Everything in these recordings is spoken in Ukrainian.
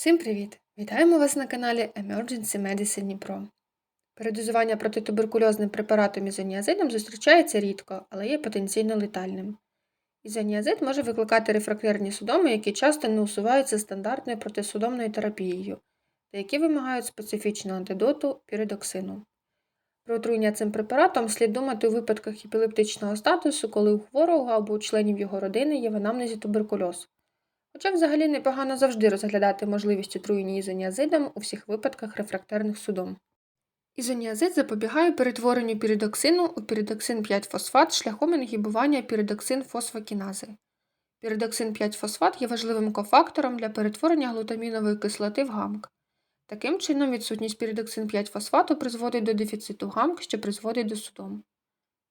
Всім привіт! Вітаємо вас на каналі Emergency Medicine Dnipro. Передозування протитуберкульозним препаратом ізоніазидом зустрічається рідко, але є потенційно летальним. Ізоніазид може викликати рефрактерні судоми, які часто не усуваються стандартною протисудомною терапією, та які вимагають специфічного антидоту піридоксину. Про отруєння цим препаратом слід думати у випадках епілептичного статусу, коли у хворого або у членів його родини є в анамнезі туберкульоз. Хоча взагалі непогано завжди розглядати можливість отруєння ізоніазидом у всіх випадках рефрактерних судом. Ізоніазид запобігає перетворенню піридоксину у піридоксин 5-фосфат шляхом інгібування піридоксин фосфокінази. Піридоксин 5-фосфат є важливим кофактором для перетворення глутамінової кислоти в гамк. Таким чином, відсутність піридоксин 5-фосфату призводить до дефіциту гамк, що призводить до судом.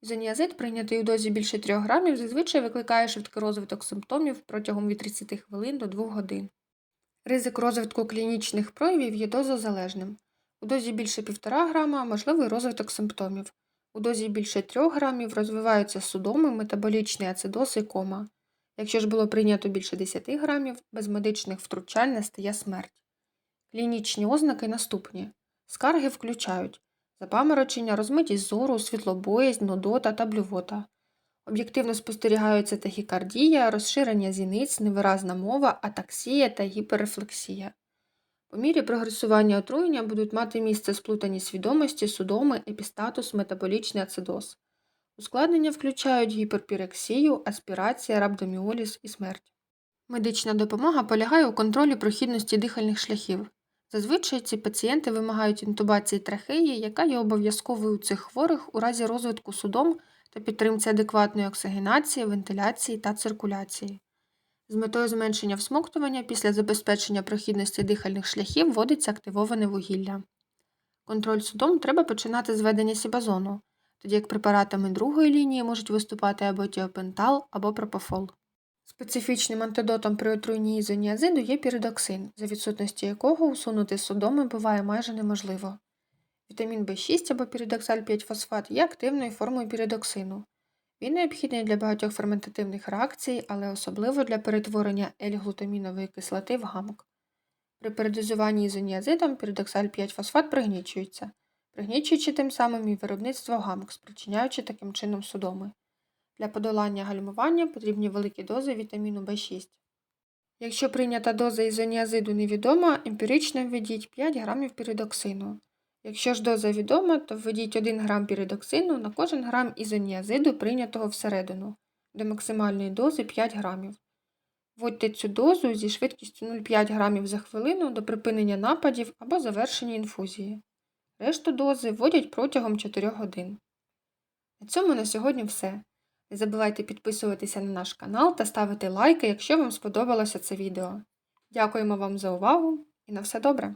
Ізоніазид, прийнятий у дозі більше 3 грамів, зазвичай викликає швидкий розвиток симптомів протягом від 30 хвилин до 2 годин. Ризик розвитку клінічних проявів є дозозалежним. У дозі більше 1,5 грама можливий розвиток симптомів. У дозі більше 3 грамів розвиваються судоми, метаболічний ацидоз і кома. Якщо ж було прийнято більше 10 грамів, без медичних втручань настає смерть. Клінічні ознаки наступні. Скарги включають запаморочення, розмитість зору, світлобоязнь, нудота та блювота. Об'єктивно спостерігаються тахікардія, розширення зіниць, невиразна мова, атаксія та гіперрефлексія. По мірі прогресування отруєння будуть мати місце сплутані свідомості, судоми, епістатус, метаболічний ацидоз. Ускладнення включають гіперпірексію, аспірація, рабдоміоліз і смерть. Медична допомога полягає у контролі прохідності дихальних шляхів. Зазвичай ці пацієнти вимагають інтубації трахеї, яка є обов'язковою у цих хворих у разі розвитку судом та підтримці адекватної оксигенації, вентиляції та циркуляції. З метою зменшення всмоктування після забезпечення прохідності дихальних шляхів вводиться активоване вугілля. Контроль судом треба починати з введення сібазону, тоді як препаратами другої лінії можуть виступати або тіопентал, або пропофол. Специфічним антидотом при отруєнні ізоніазиду є піридоксин, за відсутності якого усунути судоми буває майже неможливо. Вітамін В6 або піридоксаль 5-фосфат є активною формою піридоксину. Він необхідний для багатьох ферментативних реакцій, але особливо для перетворення L-глутамінової кислоти в гамок. При передозуванні ізоніазидом піридоксаль 5-фосфат пригнічується, пригнічуючи тим самим і виробництво гамок, спричиняючи таким чином судоми. Для подолання гальмування потрібні великі дози вітаміну В6. Якщо прийнята доза ізоніазиду невідома, емпірично введіть 5 грамів піридоксину. Якщо ж доза відома, то введіть 1 грам піридоксину на кожен грам ізоніазиду, прийнятого всередину, до максимальної дози 5 грамів. Вводьте цю дозу зі швидкістю 0,5 грамів за хвилину до припинення нападів або завершення інфузії. Решту дози вводять протягом 4 годин. На цьому на сьогодні все. Не забувайте підписуватися на наш канал та ставити лайки, якщо вам сподобалося це відео. Дякуємо вам за увагу і на все добре!